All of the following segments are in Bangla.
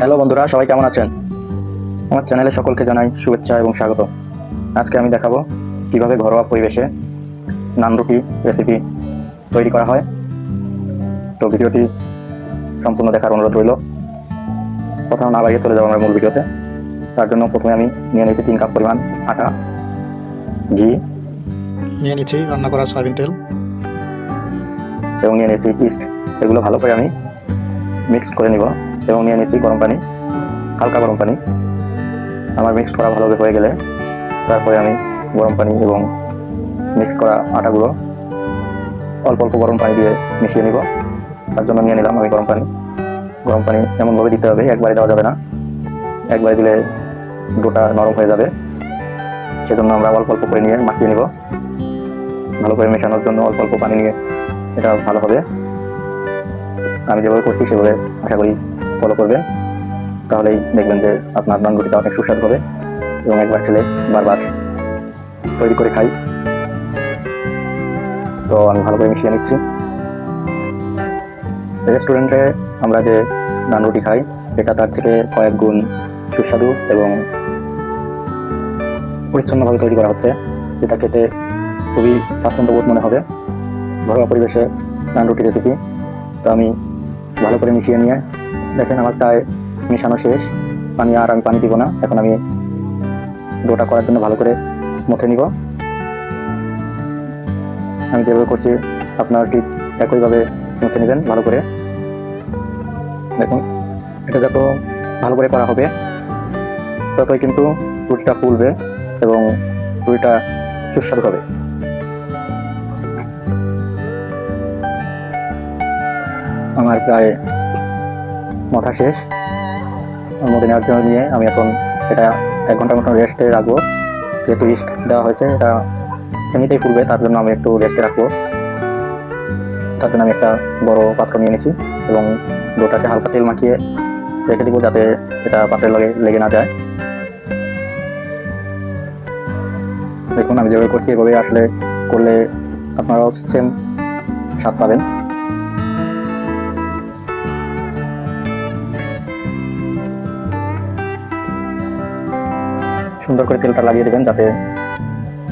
হ্যালো বন্ধুরা সবাই কেমন আছেন? আমার চ্যানেলে সকলকে জানাই শুভেচ্ছা এবং স্বাগত। আজকে আমি দেখাবো কীভাবে ঘরোয়া পরিবেশে নান রুটি রেসিপি তৈরি করা হয়। তো ভিডিওটি সম্পূর্ণ দেখার অনুরোধ রইল। কোথাও না বাড়িয়ে চলে যাব আমার মূল ভিডিওতে। তার জন্য প্রথমে আমি নিয়ে নিয়েছি তিন কাপ পরিমাণ আটা ঘি নিয়ে নিচ্ছি রান্না করা সয়াবিন তেল। এবং নিয়ে নিয়েছি ইস্ট। এগুলো ভালো করে আমি মিক্স করে নিব এবং নিয়ে নিয়েছি গরম পানি, হালকা গরম পানি। আমার মিক্স করা ভালোভাবে হয়ে গেলে তারপরে আমি গরম পানি এবং মিক্স করা আটাগুলো অল্প অল্প গরম পানি দিয়ে মিশিয়ে নিব। তার জন্য নিয়ে নিলাম আমি গরম পানি। গরম পানি এমনভাবে দিতে হবে, একবারে দেওয়া যাবে না। একবারে দিলে ডোটা নরম হয়ে যাবে। সেজন্য আমরা অল্প অল্প করে নিয়ে মাখিয়ে নিব। ভালো করে মেশানোর জন্য অল্প অল্প পানি নিয়ে এটা ভালো হবে। আমি যেভাবে করছি, সেভাবে আশা করি ফলো করবেন। তাহলেই দেখবেন যে আপনার নানরুটিটা অনেক সুস্বাদু হবে এবং একবার খেলে বারবার তৈরি করে খাই। তো আমি ভালো করে মিশিয়ে নিচ্ছি। রেস্টুরেন্টে আমরা যে নান রুটি খাই এটা তার থেকে কয়েক গুণ সুস্বাদু এবং পরিচ্ছন্নভাবে তৈরি করা হচ্ছে। যেটা খেতে খুবই স্বাচ্ছন্দ্যবোধ মনে হবে। ঘরোয়া পরিবেশে নান রুটি রেসিপি তো আমি ভালো করে মিশিয়ে নিয়ে, দেখেন আমার প্রায় মিশানো শেষ। পানি আর আমি পানি দিব না, এখন আমি ডোটা করার জন্য ভালো করে মুথে নিব। আমি যেভাবে করছি, আপনারা ঠিক একইভাবে মুছে নেবেন ভালো করে। দেখুন, এটা যত ভালো করে করা হবে, ততই কিন্তু রুটিটা ফুলবে এবং রুটিটা সুস্বাদু হবে। আমার প্রায় মাথা শেষ। মধ্যে নেওয়ার জন্য নিয়ে আমি এখন এটা এক ঘণ্টার মতন রেস্টে রাখব। যেহেতু ইস্ট দেওয়া হয়েছে, এটা এমনিতেই ফুলবে তার জন্য আমি একটু রেস্টে রাখব। তার জন্য আমি একটা বড় পাত্র নিয়ে নিয়েছি এবং ডোটাকে হালকা তেল মাখিয়ে রেখে দিব যাতে এটা পাত্রের লগে লেগে না যায়। দেখুন, আমি যেভাবে করছি, এভাবে আসলে করলে আপনারাও সেম স্বাদ পাবেন। সুন্দর করে তেলটা লাগিয়ে দেবেন যাতে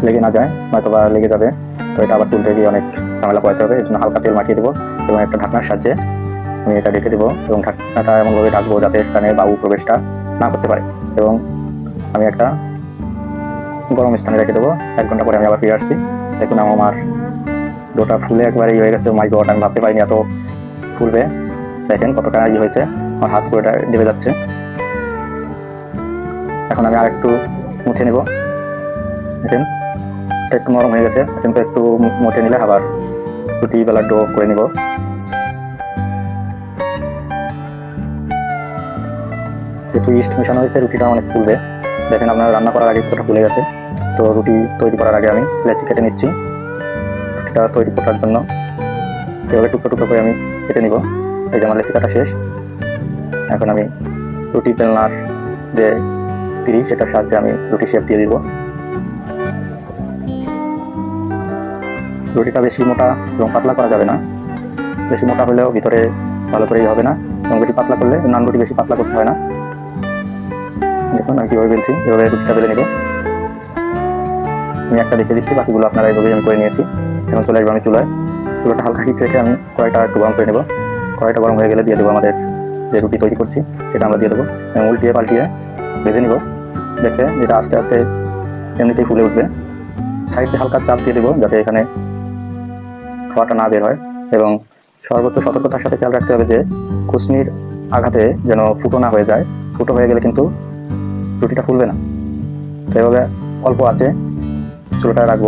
লেগে না যায় নয়তো বা লেগে যাবে। তো এটা আবার তুলতে গিয়ে অনেক ঝামেলা পড়াতে হবে এর জন্য হালকা তেল মাখিয়ে দেবো এবং একটা ঢাকনার সাহায্যে আমি এটা রেখে দেবো এবং ঢাকনাটা এমনভাবে ঢাকবো যাতে এখানে বাবু প্রবেশটা না করতে পারে এবং আমি একটা গরম স্থানে রেখে দেবো। এক ঘণ্টা পরে আমি আবার ফিরে আসছি। দেখুন, আমার ডোটা ফুলে একবারেই হয়ে গেছে। মাই গড আমি ভাবতে পারিনি এত ফুলবে। দেখেন কতটা ইয়ে হয়েছে। আমার হাত পুরোটা ডেবে যাচ্ছে। এখন আমি আর একটু মুছে নেব। দেখেন একটু নরম হয়ে গেছে। কিন্তু একটু মুছে নিলে আবার রুটি বেলার ডো করে নিব। যেহেতু ইস্ট মেশানো হয়েছে, রুটিটা অনেক ফুলবে। দেখেন আপনার রান্না করার আগে কতটা ফুলে গেছে। তো রুটি তৈরি করার আগে আমি লেচি কেটে নিচ্ছি। রুটিটা তৈরি করার জন্য এভাবে টুকরো টুকরো করে আমি কেটে নিব। এই যে আমার লেচি কাটা শেষ। এখন আমি রুটি বেলনার যে তিরি সেটার সাহায্যে আমি রুটি শেপ দিয়ে দিব। রুটিটা বেশি মোটা এবং পাতলা করা যাবে না। বেশি মোটা হলেও ভিতরে ভালো করেই হবে না এবং বেশি পাতলা করলে নান রুটি বেশি পাতলা করতে হয় না। দেখুন আমি কীভাবে বেলছি, এভাবে রুটিটা বেলে নেব। আমি একটা দেখে দিচ্ছি, বাকিগুলো আপনারা এইভাবেই আমি করে নিয়েছি। এখন চলে আসব আমি চুলায়। চুলাটা হালকা হিট রেখে আমি কড়াইটা একটু গরম করে নেব। কড়াইটা গরম হয়ে গেলে দিয়ে দেবো আমাদের যে রুটি তৈরি করছি, সেটা আমরা দিয়ে দেবো। এবং উল্টিয়ে পাল্টিয়ে ভেজে নিব। দেখে, যেটা আস্তে আস্তে এমনিতেই ফুলে উঠবে। সাইডে হালকা চাপ দিয়ে দেবো যাতে এখানে খাওয়াটা না বের হয় এবং সর্বোচ্চ সতর্কতার সাথে খেয়াল রাখতে হবে যে কুসনির আঘাতে যেন ফুটো না হয়ে যায়। ফুটো হয়ে গেলে কিন্তু রুটিটা ফুলবে না। তো এভাবে অল্প আছে চুলোটা রাখব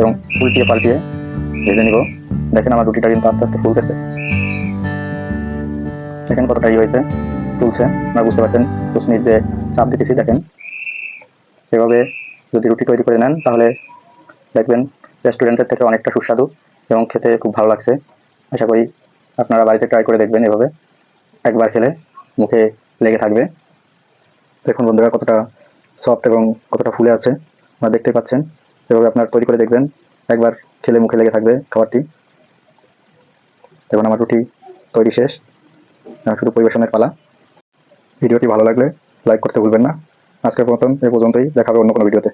এবং উল্টিয়ে পাল্টিয়ে ভেজে নিব। দেখেন আমার রুটিটা কিন্তু আস্তে আস্তে ফুলতেছে। দেখেন কতটা ইয়ে হয়েছে তুলছে আপনারা বুঝতে পারছেন কুসনির যে চাপ দিতেছি, দেখেন। এভাবে যদি রুটি তৈরি করে নেন, তাহলে দেখবেন রেস্টুরেন্টের থেকে অনেকটা সুস্বাদু এবং খেতে খুব ভালো লাগছে। আশা করি আপনারা বাড়িতে ট্রাই করে দেখবেন এভাবে। একবার খেলে মুখে লেগে থাকবে। দেখুন বন্ধুরা, কতটা সফট এবং কতটা ফুলে আছে। আপনারা দেখতে পাচ্ছেন। এভাবে আপনারা তৈরি করে দেখবেন। একবার খেলে মুখে লেগে থাকবে খাবারটি। দেখুন, আমার রুটি তৈরি শেষ। শুধু পরিবেশনের পালা। ভিডিওটি ভালো লাগলে লাইক করতে ভুলবেন না। আজকের মতন এ পর্যন্তই। দেখাবে অন্য কোনো ভিডিওতে।